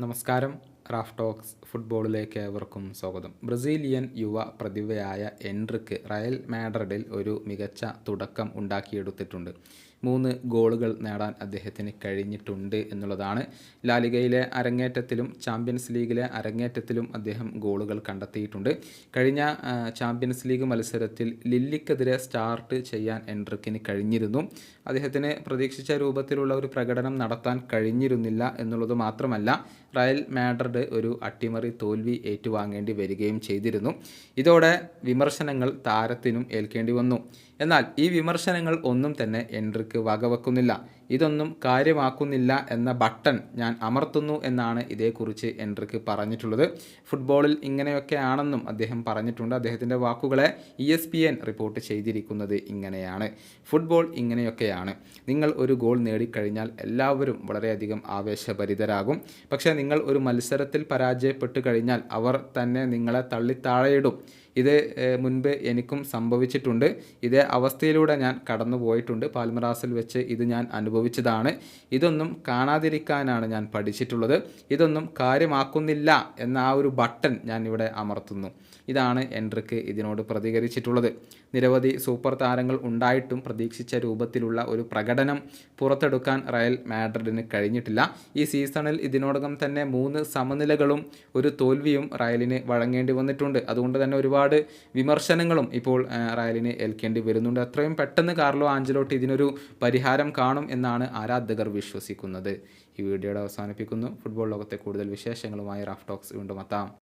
നമസ്കാരം. Raf talks ഫുട്ബോളിലേക്ക് ഏവർക്കും സ്വാഗതം. ബ്രസീലിയൻ യുവ പ്രതിഭയായ എൻട്രിക്ക് റയൽ മാഡ്രിഡിൽ ഒരു മികച്ച തുടക്കം ഉണ്ടാക്കിയെടുത്തിട്ടുണ്ട്. മൂന്ന് ഗോളുകൾ നേടാൻ അദ്ദേഹത്തിന് കഴിഞ്ഞിട്ടുണ്ട് എന്നുള്ളതാണ്. ലാലിഗയിലെ അരങ്ങേറ്റത്തിലും ചാമ്പ്യൻസ് ലീഗിലെ അരങ്ങേറ്റത്തിലും അദ്ദേഹം ഗോളുകൾ കണ്ടെത്തിയിട്ടുണ്ട്. കഴിഞ്ഞ ചാമ്പ്യൻസ് ലീഗ് മത്സരത്തിൽ ലില്ലിക്കെതിരെ സ്റ്റാർട്ട് ചെയ്യാൻ എൻട്രിക്കിന് കഴിഞ്ഞിരുന്നു. അദ്ദേഹത്തിന് പ്രതീക്ഷിച്ച രൂപത്തിലുള്ള ഒരു പ്രകടനം നടത്താൻ കഴിഞ്ഞിരുന്നില്ല എന്നുള്ളത് മാത്രമല്ല റയൽ മാഡ്രിഡ് ഒരു അട്ടിമറി തോൽവി ഏറ്റുവാങ്ങേണ്ടി വരികയും ചെയ്തിരുന്നു. ഇതോടെ വിമർശനങ്ങൾ താരത്തിനും ഏൽക്കേണ്ടി വന്നു. എന്നാൽ ഈ വിമർശനങ്ങൾ ഒന്നും തന്നെ എൻട്രിക്ക് വകവെക്കുന്നില്ല. ഇതൊന്നും കാര്യമാക്കുന്നില്ല എന്ന ബട്ടൺ ഞാൻ അമർത്തുന്നു എന്നാണ് ഇതേക്കുറിച്ച് എൻട്രിക്ക് പറഞ്ഞിട്ടുള്ളത്. ഫുട്ബോളിൽ ഇങ്ങനെയൊക്കെയാണെന്നും അദ്ദേഹം പറഞ്ഞിട്ടുണ്ട്. അദ്ദേഹത്തിന്റെ വാക്കുകളെ E S P N report ചെയ്തിരിക്കുന്നത് ഇങ്ങനെയാണ്. ഫുട്ബോൾ ഇങ്ങനെയൊക്കെയാണ്. നിങ്ങൾ ഒരു ഗോൾ നേടിക്കഴിഞ്ഞാൽ എല്ലാവരും വളരെയധികം ആവേശഭരിതരാകും. പക്ഷേ നിങ്ങൾ ഒരു മത്സരത്തിൽ പരാജയപ്പെട്ടു കഴിഞ്ഞാൽ അവർ തന്നെ നിങ്ങളെ തള്ളിത്താഴയിടും. ഇത് മുൻപ് എനിക്കും സംഭവിച്ചിട്ടുണ്ട്. ഇതേ അവസ്ഥയിലൂടെ ഞാൻ കടന്നു പോയിട്ടുണ്ട് പാൽമറാസിൽ വെച്ച് ഇത് ഞാൻ അനുഭവിച്ചതാണ്. ഇതൊന്നും കാണാതിരിക്കാനാണ് ഞാൻ പഠിച്ചിട്ടുള്ളത്. ഇതൊന്നും കാര്യമാക്കുന്നില്ല എന്ന ആ ഒരു ബട്ടൺ ഞാൻ ഇവിടെ അമർത്തുന്നു. ഇതാണ് എൻട്രിക്ക് ഇതിനോട് പ്രതികരിച്ചിട്ടുള്ളത്. നിരവധി സൂപ്പർ താരങ്ങൾ ഉണ്ടായിട്ടും പ്രതീക്ഷിച്ച രൂപത്തിലുള്ള ഒരു പ്രകടനം പുറത്തെടുക്കാൻ റയൽ മാഡ്രിഡിന് കഴിഞ്ഞിട്ടില്ല. ഈ സീസണിൽ ഇതിനോടകം തന്നെ മൂന്ന് സമനിലകളും ഒരു തോൽവിയും റയലിന് വഴങ്ങേണ്ടി വന്നിട്ടുണ്ട്. അതുകൊണ്ട് തന്നെ ഒരുപാട് വിമർശനങ്ങളും ഇപ്പോൾ റയലിനെ റയലിന് ഏൽക്കേണ്ടി വരുന്നുണ്ട്. അത്രയും പെട്ടെന്ന് കാർലോ ആഞ്ചലോട്ട് ഇതിനൊരു പരിഹാരം കാണും എന്നാണ് ആരാധകർ വിശ്വസിക്കുന്നത്. ഈ വീഡിയോയുടെ അവസാനിപ്പിക്കുന്നു. ഫുട്ബോൾ ലോകത്തെ കൂടുതൽ വിശേഷങ്ങളുമായി റാഫ് ടോക്സ് വീണ്ടും എത്താം.